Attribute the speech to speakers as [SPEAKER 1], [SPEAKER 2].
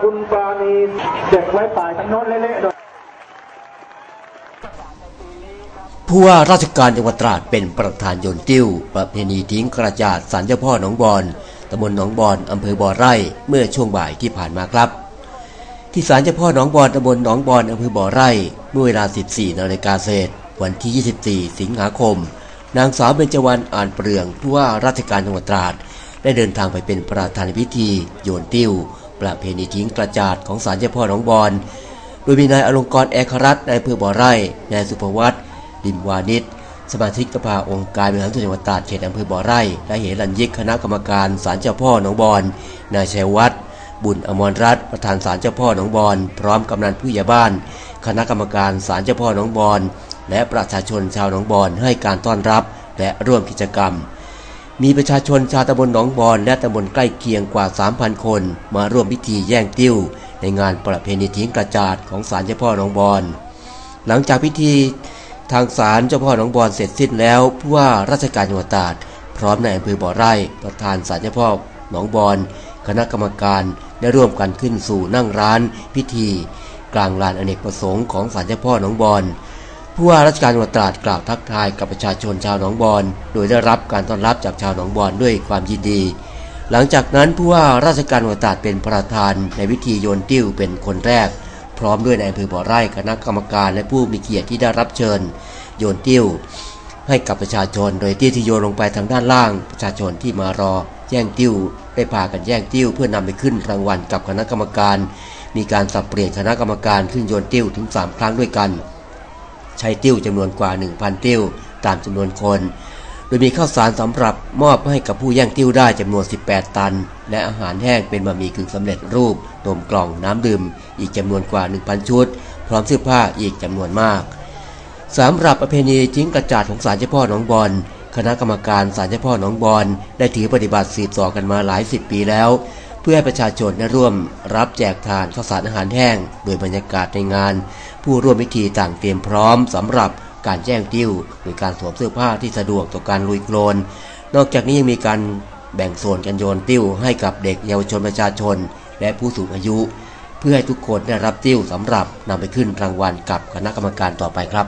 [SPEAKER 1] คุณปราณีเด็กไว้ป่ายทั้งโน้นเละๆโดย
[SPEAKER 2] ผู้ว่าราชการจังหวัดตราดเป็นประธานโยนติ้ว ประเพณีทิ้งกระจาดสารเจ้าพ่อหนองบอนตำบลหนองบอนอำเภอบ่อไร่เมื่อช่วงบ่ายที่ผ่านมาครับ ที่ศาลเจ้าพ่อหนองบอนตำบลหนองบอนอำเภอบ่อไร่เมื่อเวลา 14นาฬิกาเศษ วันที่ 24 สิงหาคม นางสาวเบญจวรรณอ่านเปลืองผู้ว่าราชการจังหวัดตราด ได้เดินทางไปเป็นประธานพิธีโยนติ้ว ประเพณีทิ้งกระจาดของศาลเจ้าพ่อหนองบอน โดยมีนายอลงกรณ์แอครัตนายอำเภอบ่อไร่ นายสุภวัตลิมวานิชสมาชิกสภาองค์การบริหารส่วนจังหวัดตราดเขตอำเภอบ่อไร่และเหรัญยิกคณะกรรมการศาลเจ้าพ่อหนองบอน นายชัยวัฒน์บุญอมรรัตน์ประธานศาลเจ้าพ่อหนองบอน พร้อมกำนันผู้ใหญ่บ้าน คณะกรรมการศาลเจ้าพ่อหนองบอน และประชาชนชาวหนองบอนให้การต้อนรับและร่วมกิจกรรม มีประชาชนชาวตำบลหนองบอนและตำบลใกล้เคียงกว่า 3,000 คน มาร่วมพิธีแย่งติ้ว ในงานประเพณีทิ้งกระจาดของศาลเจ้าพ่อหนองบอน หลังจากพิธีทางศาลเจ้าพ่อหนองบอนเสร็จสิ้นแล้วผู้ว่าราชการจังหวัดตราดพร้อมนายอำเภอบ่อไร่ประธานศาลเจ้าพ่อหนองบอนคณะกรรมการได้ร่วมกันขึ้นสู่นั่งร้านพิธี กลางลานอเนกประสงค์ของศาลเจ้าพ่อหนองบอน ผู้ว่าราชการจังหวัดตราดกล่าวทักทายกับประชาชนชาวหนองบอน โดยได้รับการต้อนรับจากชาวหนองบอนด้วยความยินดี หลังจากนั้นผู้ว่าราชการจังหวัดตราดเป็นประธานในพิธีโยนติ้วเป็นคนแรก พร้อมด้วยนายอำเภอบ่อไร่คณะกรรมการและผู้มีเกียรติที่ได้รับเชิญ โยนติ้วให้กับประชาชน โดยที่ที่โยนลงไปทางด้านล่าง ประชาชนที่มารอแย่งติ้วได้พากันแย่งติ้วเพื่อนำไปขึ้นรางวัลกับคณะกรรมการ มีการสับเปลี่ยนคณะกรรมการขึ้นโยนติ้วถึง 3 ครั้งด้วยกัน ใช้ติ้วจำนวนกว่า 1,000 ติ้ว ตามจำนวนคน โดยมีข้าวสารสำหรับมอบให้กับผู้แย่งติ้วได้จำนวน 18 ตัน และอาหารแห้งเป็นบะหมี่กึ่งสำเร็จรูปนมกล่องน้ำดื่ม อีกจำนวนกว่า 1,000 ชุด พร้อมเสื้อผ้าอีกจำนวนมากสำหรับประเพณีทิ้งกระจาดของศาลเจ้าพ่อหนองบอนคณะกรรมการศาลเจ้าพ่อหนองบอนได้ถือปฏิบัติสืบต่อกันมาหลายสิบปีแล้ว เพื่อให้ประชาชนได้ร่วมรับแจกทานข้าวสารอาหารแห้ง โดยบรรยากาศในงาน ผู้ร่วมพิธีต่างเตรียมพร้อมสำหรับการแจ้งติ้วโดยการสวมเสื้อผ้าที่สะดวกต่อการลุยโคลน นอกจากนี้ยังมีการแบ่งโซนกันโยนติ้วให้กับเด็กเยาวชนประชาชน และผู้สูงอายุ เพื่อให้ทุกคนได้รับติ้วสำหรับนำไปขึ้นรางวัลกับคณะกรรมการต่อไปครับ